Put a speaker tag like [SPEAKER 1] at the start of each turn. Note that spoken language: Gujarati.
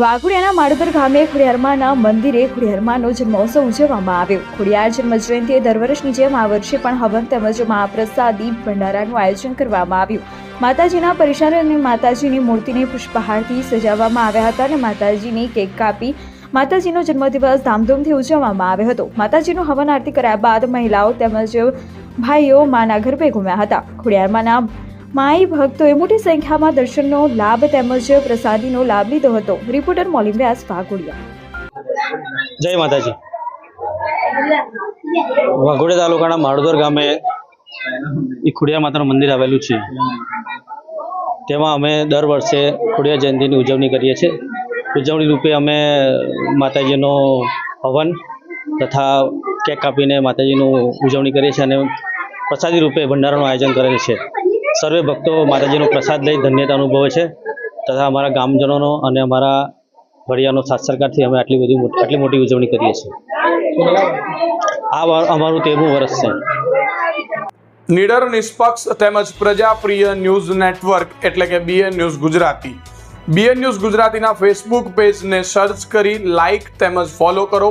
[SPEAKER 1] વાઘોડિયાના માળોદર ગામે ખોડિયારમાંના મંદિરે ખોડિયારમાંનો જન્મોત્સવ ઉજવવામાં આવ્યો. ખોડિયાર જન્મજયંતિએ દર વર્ષની જેમ આ વર્ષે પણ હવન તેમજ મહાપ્રસાદી ભંડારાનું આયોજન કરવામાં આવ્યું. માતાજીના પરિસર અને માતાજીની મૂર્તિને પુષ્પહારથી સજાવવામાં આવ્યા હતા અને માતાજીની કેક કાપી માતાજીનો જન્મદિવસ ધામધૂમથી ઉજવવામાં આવ્યો હતો. માતાજીનું હવન આરતી કર્યા બાદ મહિલાઓ તેમજ ભાઈઓ માના ગરબે ઘૂમ્યા હતા. ખોડિયારમાંના માઈ ભક્તોએ મોટી સંખ્યામાં દર્શનનો લાભ તેમજ પ્રસાદીનો લાભ લીધો હતો. રિપોર્ટર મોલિમ વ્યાસ વાઘોડિયા.
[SPEAKER 2] જય માતાજી. વાઘોડિયા તાલુકાના માળોદર ગામે એ ખોડિયાર માતાનું મંદિર આવેલું છે. તેમાં અમે દર વર્ષે ખુડિયા જયંતિની ઉજવણી કરીએ છીએ. ઉજવણી રૂપે અમે માતાજીનો હવન તથા કેક કાપીને માતાજીનું ઉજવણી કરીએ છીએ અને પ્રસાદી રૂપે ભંડારાનું આયોજન કરેલ છે. સર્વે ભક્તો માતાજીનો પ્રસાદ લઈ ધન્યતા અનુભવે છે તથા અમારા ગામજનોનો અને અમારા વડિયાનો સાથ સરકારથી અમે આટલી બધી આટલી મોટી ઉજવણી કરીએ છીએ. આ અમારું તેરમું વર્ષ છે.
[SPEAKER 3] નિડર, નિષ્પક્ષ તેમજ પ્રજાપ્રિય ન્યૂઝ નેટવર્ક એટલે કે BN news Gujarati. BN news ગુજરાતીના ફેસબુક પેજને સર્ચ કરી લાઈક તેમજ ફોલો કરો.